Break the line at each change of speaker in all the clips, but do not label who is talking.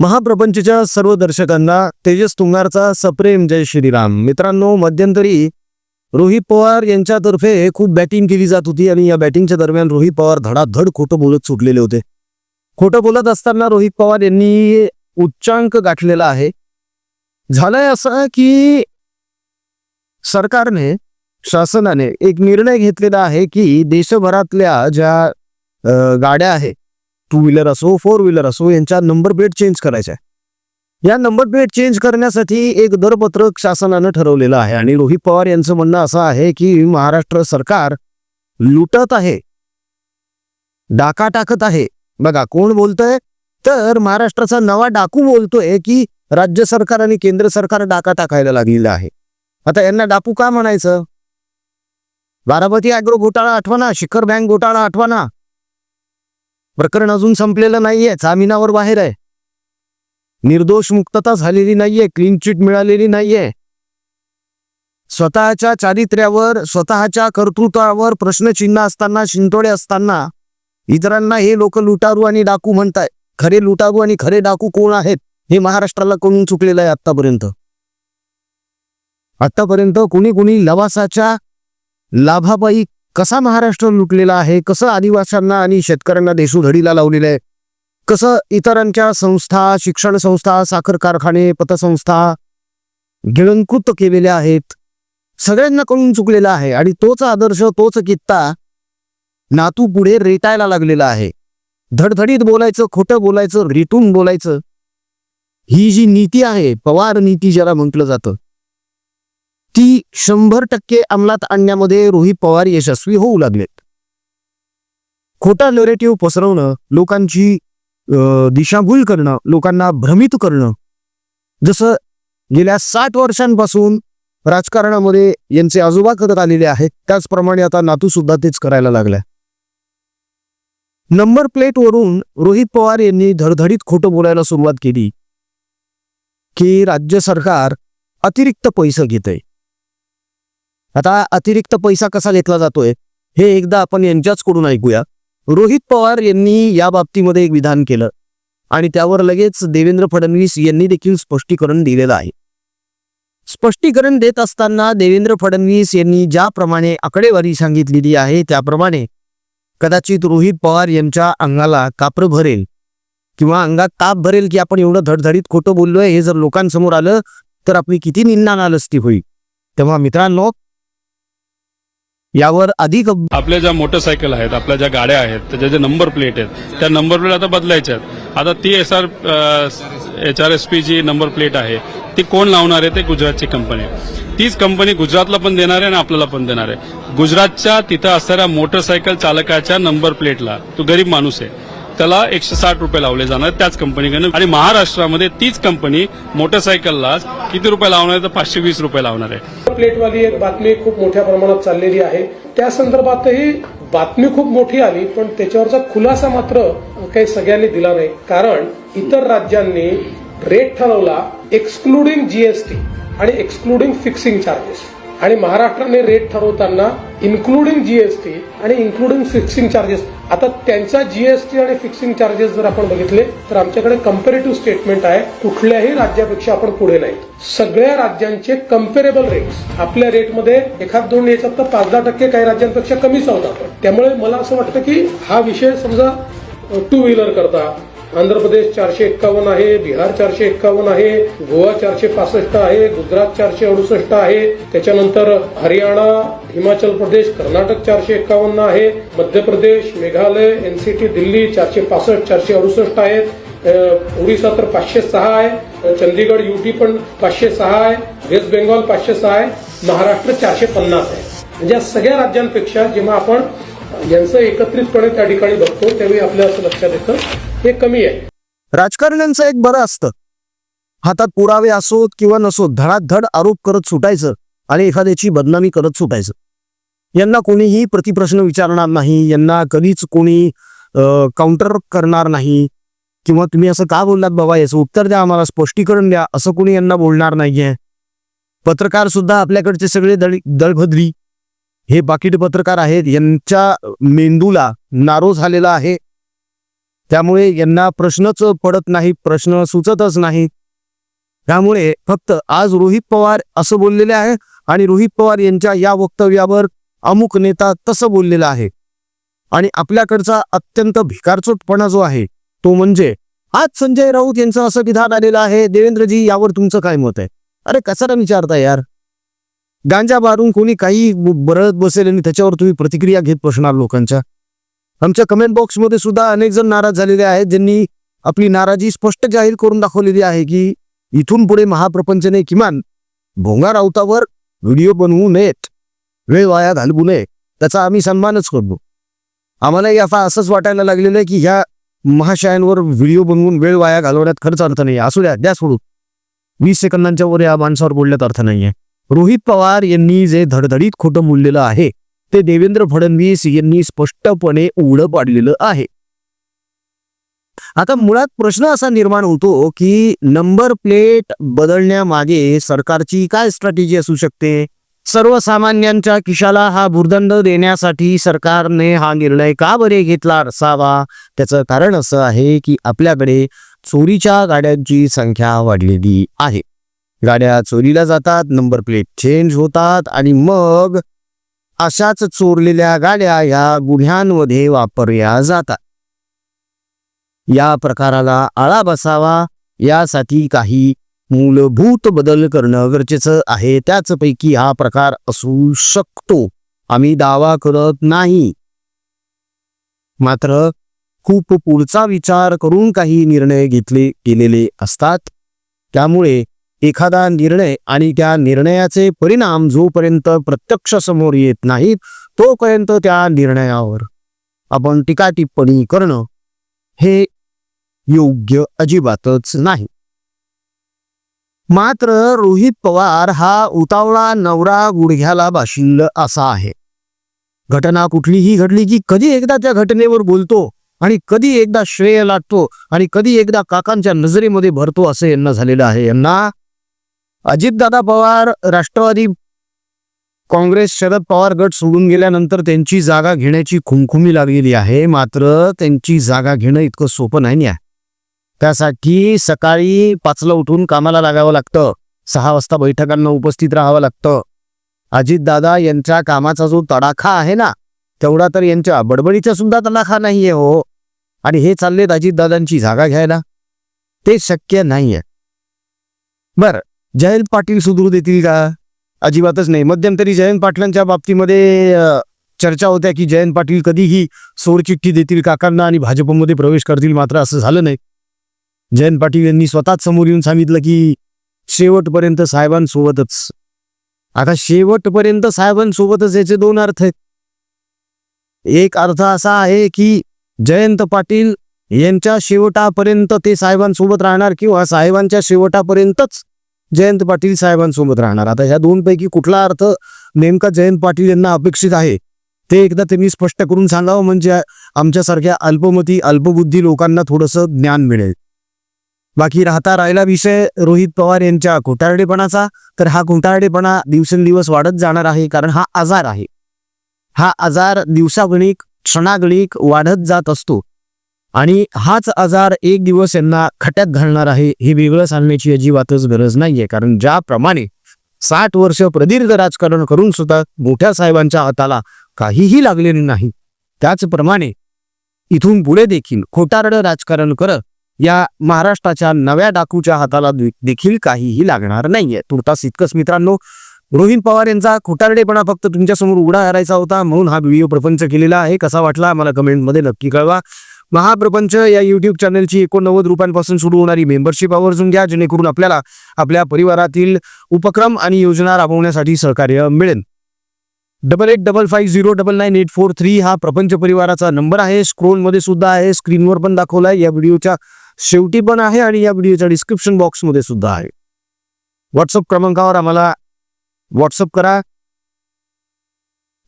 महाप्रपंचच्या सर्व दर्शकांना तेजस तुंगारचा सप्रेम जय श्रीराम. मित्रांनो मध्यंतरी रोहित पवार यांच्यातर्फे खूप बॅटिंग केली जात होती आणि या बॅटिंगच्या दरम्यान रोहित पवार धडाधड खोटं बोलत सुटलेले होते. खोटं बोलत असताना रोहित पवार यांनी उच्चांक गाठलेला आहे. झालंय असं की सरकारने शासनाने एक निर्णय घेतलेला आहे की देशभरातल्या ज्या गाड्या आहेत टू व्हीलर असो फोर व्हीलर असो यांच्या नंबर प्लेट चेंज करायच्या या नंबर प्लेट चेंज करण्यासाठी एक दरपत्रक शासनानं ठरवलेलं आहे आणि रोहित पवार यांचं म्हणणं असं आहे की महाराष्ट्र सरकार लुटत आहे. डाका टाकत आहे. बघा कोण बोलतोय? तर महाराष्ट्राचा नवा डाकू बोलतोय की राज्य सरकार आणि केंद्र सरकार डाका टाकायला लागलेलं आहे. आता यांना डाकू का म्हणायचं? बारामती अॅग्रो घोटाळा आठवाना शिखर बँक घोटाळा आठवाना प्रकरण अजून संपलेलं नाहीये जामिनावर बाहेर आहे. निर्दोष मुक्तता झालेली नाहीये क्लीन चिट मिळालेली नाहीये. स्वतःच्या चारित्र्यावर स्वतःच्या कर्तृत्वावर प्रश्नचिन्ह असताना शिंतोडे असताना इतरांना हे लोक लुटारू आणि डाकू म्हणताय. खरे लुटारू आणि खरे डाकू कोण आहेत हे महाराष्ट्राला कळून चुकलेलं आहे आतापर्यंत आतापर्यंत कुणी कुणी लवासाच्या लाभापायी कसा महाराष्ट्र लुटलेला आहे कसं आदिवासींना आणि शेतकऱ्यांना देशूधडीला लावलेलं आहे कसं इतरांच्या संस्था शिक्षण संस्था साखर कारखाने पतसंस्था गिळंकृत केलेल्या आहेत सगळ्यांना कळून चुकलेला आहे आणि तोच आदर्श तोच कित्ता नातू पुढे रेटायला लागलेला आहे. धडधडीत बोलायचं खोटं बोलायचं रेटून बोलायचं ही जी नीती आहे पवार नीती ज्याला म्हटलं जातं ती शंभर टक्के अंमलात आणण्यामध्ये रोहित पवार यशस्वी होऊ लागलेत. खोटा नरेटिव्ह पसरवणं लोकांची दिशाभूल करणं लोकांना भ्रमित करणं जसं गेल्या साठ वर्षांपासून राजकारणामध्ये यांचे आजोबा करत आलेले आहेत त्याचप्रमाणे आता नातू सुद्धा तेच करायला लागलाय. नंबर प्लेटवरून रोहित पवार यांनी धडधडीत खोटं बोलायला सुरुवात केली की राज्य सरकार अतिरिक्त पैसे घेतय. आता अतिरिक्त पैसा कसा घेतला जातोय हे एकदा आपण यांच्याचकडून ऐकूया. रोहित पवार यांनी या बाबतीमध्ये एक विधान केलं आणि त्यावर लगेच देवेंद्र फडणवीस यांनी देखील स्पष्टीकरण दिलेलं आहे. स्पष्टीकरण देत असताना देवेंद्र फडणवीस यांनी ज्याप्रमाणे आकडेवारी सांगितलेली आहे त्याप्रमाणे कदाचित रोहित पवार यांच्या अंगाला कापर भरेल किंवा अंगात ताप भरेल की आपण एवढं धडधडीत खोटं बोललोय हे जर लोकांसमोर आलं तर आपली किती निंदा नालस्ती होईल. तेव्हा मित्रांनो यावर अधिक
आपल्या ज्या मोटरसायकल आहेत आपल्या ज्या गाड्या आहेत त्याच्या ज्या नंबर प्लेट आहेत त्या नंबर प्लेट आता बदलायच्या आहेत. आता ती S R H R S P G number plate आहे. ती कोण लावणार आहे? ते गुजरातची कंपनी आहे. तीच कंपनी गुजरातला पण देणार आहे आणि आपल्याला पण देणार आहे. गुजरातच्या तिथं असणाऱ्या मोटरसायकल चालकाच्या नंबर प्लेटला तो गरीब माणूस आहे. त्याला एकशे साठ रुपये लावले जाणार त्याच कंपनीकडनं. आणि महाराष्ट्रामध्ये तीच कंपनी मोटरसायकलला किती रुपये लावणार आहे तर पाचशे वीस रुपये लावणार आहे.
प्लेटवाली एक बातमी खूप मोठ्या प्रमाणात चाललेली आहे. त्या संदर्भातही बातमी खूप मोठी आली पण त्याच्यावरचा खुलासा मात्र काही सगळ्यांनी दिला नाही. कारण इतर राज्यांनी रेट ठरवला एक्सक्लुडिंग जीएसटी आणि एक्सक्लुडिंग फिक्सिंग चार्जेस आणि महाराष्ट्राने रेट ठरवताना इन्क्लुडिंग जीएसटी आणि इन्क्लुडिंग फिक्सिंग चार्जेस आता त्यांचा जीएसटी आणि फिक्सिंग चार्जेस जर आपण बघितले तर आमच्याकडे कम्पेरेटिव्ह स्टेटमेंट आहे. कुठल्याही राज्यापेक्षा आपण पुढे नाहीत सगळ्या राज्यांचे कम्पेरेबल रेट्स आपल्या रेटमध्ये एखाद दोन याच्यात तर पाच दहा टक्के काही राज्यांपेक्षा कमीच आहोत आपण त्यामुळे मला असं वाटतं की हा विषय समजा टू व्हीलर करता आंध्र प्रदेश चारशे एक्कावन्न आहे बिहार चारशे एक्कावन्न आहे गोवा चारशे पासष्ट आहे गुजरात चारशे अडुसष्ट आहे. त्याच्यानंतर हरियाणा हिमाचल प्रदेश कर्नाटक चारशे एक्कावन्न आहे मध्य प्रदेश मेघालय एनसीटी दिल्ली चारशे पासष्ट चारशे अडुसष्ट आहेत ओडिसा तर पाचशे सहा आहे. चंदीगड युटी पण पाचशे सहा आहे. वेस्ट बेंगॉल पाचशे सहा आहे. महाराष्ट्र चारशे पन्नास आहे. म्हणजे या सगळ्या राज्यांपेक्षा जेव्हा आपण यांचं एकत्रितपणे त्या ठिकाणी बघतो त्यावेळी आपल्या असं लक्षात येतं. हे कमी आहे.
राजकारण्यांचं एक बरं असतं. हातात पुरावे असोत किंवा नसोत धडाधड आरोप करत सुटायचं आणि एखाद्याची बदनामी करत सुटायचं. यांना कोणीही प्रतिप्रश्न विचारणार नाही यांना कधीच कोणी काउंटर करणार नाही. किंवा तुम्ही असं का बोललात बाबा याचं उत्तर द्या आम्हाला स्पष्टीकरण द्या असं कोणी यांना बोलणार नाहीये. पत्रकार सुद्धा आपल्याकडचे सगळे दळ दळभद्री हे बाकीट पत्रकार आहेत यांच्या मेंदूला नारो झालेला आहे. त्यामुळे यांना प्रश्नच पडत नाही प्रश्न सुचतच नाही. त्यामुळे फक्त आज रोहित पवार असं बोललेले आहे आणि रोहित पवार यांच्या या वक्तव्यावर अमुक नेता तसं बोललेला आहे. आणि आपल्याकडचा अत्यंत भिकारचोटपणा जो आहे तो म्हणजे आज संजय राऊत यांचं असं विधान आलेलं आहे. देवेंद्रजी यावर तुमचं काय मत आहे? अरे कशाला विचारता यार? गांजा बारून कोणी काही बरळत बसेल आणि त्याच्यावर तुम्ही प्रतिक्रिया घेत बसणार लोकांच्या? आमच्या कमेंट बॉक्समध्ये सुद्धा अनेक जण नाराज झालेले आहेत. ज्यांनी आपली नाराजी स्पष्ट जाहीर करून दाखवलेली आहे की इथून पुढे महाप्रपंचने किमान भोंगा राऊतावर व्हिडिओ बनवू नयेत. वेळ वाया घालवू नये. त्याचा आम्ही सन्मानच करतो. आम्हालाही आता असंच वाटायला लागलेलं आहे की ह्या महाशयांवर व्हिडिओ बनवून वेळ वाया घालवण्यात खर्च अर्थ नाही असू द्या द्या सोडू वीस सेकंदांच्या वर या माणसावर बोलण्यात अर्थ नाहीये. रोहित पवार यांनी जे धडधडीत खोटं बोललेलं आहे ते देवेंद्र फडणवीस यांनी स्पष्टपणे उघडं पाडलेलं आहे. आता मुळात प्रश्न असा निर्माण होतो की नंबर प्लेट बदलण्यामागे सरकारची काय स्ट्रॅटेजी असू शकते? सर्वसामान्यांच्या खिशाला हा भूर्दंड देण्यासाठी सरकारने हा निर्णय का बरे घेतला असावा? त्याचं कारण असं आहे की आपल्याकडे चोरीच्या गाड्यांची संख्या वाढलेली आहे. गाड्या चोरीला जातात नंबर प्लेट चेंज होतात आणि मग अशाच चोरलेल्या गाड्या ह्या गुन्ह्यांमध्ये वापरल्या जातात. या प्रकाराला आळा बसावा यासाठी काही मूलभूत बदल करणं गरजेचं आहे. त्याचपैकी हा प्रकार असू शकतो. आम्ही दावा करत नाही. मात्र खूप पुढचा विचार करून काही निर्णय घेतले गेलेले असतात. त्यामुळे एखादा निर्णय आणि त्या निर्णयाचे परिणाम जोपर्यंत प्रत्यक्ष समोर येत नाहीत तोपर्यंत त्या निर्णयावर आपण टीका टिप्पणी करणं हे योग्य अजिबातच नाही. मात्र रोहित पवार हा उतावळा नवरा गुडघ्याला बाशिंद असा आहे. घटना कुठलीही घडली की कधी एकदा त्या घटनेवर बोलतो आणि कधी एकदा श्रेय लाटतो आणि कधी एकदा काकांच्या नजरेमध्ये भरतो असं यांना झालेलं आहे. यांना अजितदादा पवार राष्ट्रवादी काँग्रेस शरद पवार गट सोडून गेल्यानंतर त्यांची जागा घेण्याची खुमखुमी लागलेली आहे. मात्र त्यांची जागा घेणं इतकं सोपं नाही आहे. त्यासाठी सकाळी पाचला उठून कामाला लागावं लागतं. सहा वाजता बैठकांना उपस्थित राहावं लागतं. अजितदादा यांच्या कामाचा जो तडाखा आहे ना तेवढा तर यांच्या बडबडीचा सुद्धा तडाखा नाहीये हो. आणि हे चाललेत अजितदादांची जागा घ्यायला. ते शक्य नाहीये. बरं जयंत पाटील सुधरू देतील का? अजिबातच नाही. मध्यंतरी जयंत पाटलांच्या बाबतीमध्ये चर्चा होत्या की जयंत पाटील कधीही सोरचिठ्ठी देतील काकांना आणि भाजपमध्ये प्रवेश करतील. मात्र असं झालं नाही. जयंत पाटील यांनी स्वतःच समोर येऊन सांगितलं की शेवटपर्यंत साहेबांसोबतच. आता शेवटपर्यंत साहेबांसोबतच याचे दोन अर्थ आहेत. एक अर्थ असा आहे की जयंत पाटील यांच्या शेवटापर्यंत ते साहेबांसोबत राहणार किंवा साहेबांच्या शेवटापर्यंतच जयंत पाटील साहेबांसोबत राहणार. आता ह्या दोनपैकी कुठला अर्थ नेमका जयंत पाटील यांना अपेक्षित आहे ते एकदा त्यांनी स्पष्ट करून सांगावं म्हणजे आमच्यासारख्या अल्पमती अल्पबुद्धी लोकांना थोडंसं ज्ञान मिळेल. बाकी राहता राहिला विषय रोहित पवार यांच्या खोटारडेपणाचा तर हा खोटारडेपणा दिवसेंदिवस वाढत जाणार आहे कारण हा आजार आहे. हा आजार दिवसागणिक क्षणागणिक वाढत जात असतो. आणि हाच आजार एक दिवस यांना खट्यात घालणार आहे हे वेगळं सांगण्याची अजिबातच गरज नाहीये. कारण ज्याप्रमाणे साठ वर्ष प्रदीर्घ राजकारण करून सुद्धा मोठ्या साहेबांच्या हाताला काहीही लागलेले नाही त्याचप्रमाणे इथून पुढे देखील खोटारडं राजकारण करत या महाराष्ट्राच्या नव्या डाकूच्या हाताला देखील काहीही लागणार नाहीये. तुर्तास इतकंच मित्रांनो रोहित पवार यांचा खोटारडेपणा फक्त तुमच्यासमोर उघडा करायचा होता म्हणून हा व्हिडिओ प्रपंच केलेला आहे. कसा वाटला मला कमेंटमध्ये नक्की कळवा. महाप्रपंच या युट्यूब चॅनलची एकोणनव्वद रुपयांपासून सुरू होणारी मेंबरशिप आवर्जून घ्या जेणेकरून आपल्याला आपल्या परिवारातील उपक्रम आणि योजना राबवण्यासाठी सहकार्य मिळेल. Double eight double five zero double nine eight four three हा प्रपंच परिवाराचा नंबर आहे. स्क्रोलमध्ये सुद्धा आहे स्क्रीनवर पण दाखवला आहे या व्हिडिओच्या शेवटी पण आहे आणि या व्हिडिओच्या डिस्क्रिप्शन बॉक्समध्ये सुद्धा आहे. व्हॉट्सअप क्रमांकावर आम्हाला व्हॉट्सअप करा.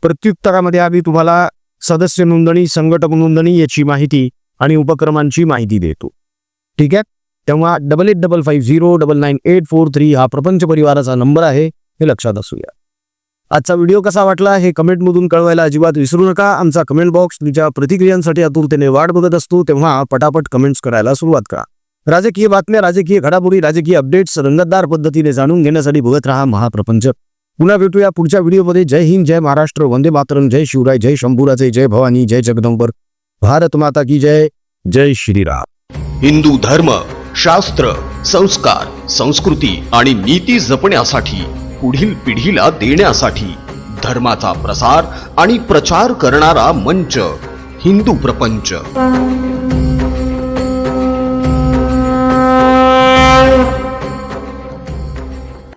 प्रत्युत्तरामध्ये आम्ही तुम्हाला सदस्य नोंदणी संघटक नोंदणी याची माहिती आणि उपक्रमांची माहिती देतो. ठीक आहे? तेव्हा double eight double five zero double nine eight four three हा प्रपंच परिवाराचा नंबर आहे हे लक्षात असूया. आजचा व्हिडिओ कसा वाटला हे कमेंटमधून कळवायला अजिबात विसरू नका. आमचा कमेंट बॉक्स तुमच्या प्रतिक्रियांसाठी आतुरतेने वाट बघत असतो तेव्हा पटापट कमेंट्स करायला सुरुवात करा. राजकीय बातम्या राजकीय घडामोडी राजकीय अपडेट्स रंगतदार पद्धतीने जाणून घेण्यासाठी बघत राहा महाप्रपंच. पुन्हा भेटूया पुढच्या व्हिडिओमध्ये. जय हिंद जय महाराष्ट्र. वंदे मातरम. जय शिवराय जय शंभूराजे जय भवानी जय जगदंबर. भारत माता की जय. जय श्रीराम.
हिंदू धर्म शास्त्र संस्कार संस्कृती आणि नीती जपण्यासाठी पुढील पिढीला देण्यासाठी धर्माचा प्रसार आणि प्रचार करणारा मंच हिंदू प्रपंच.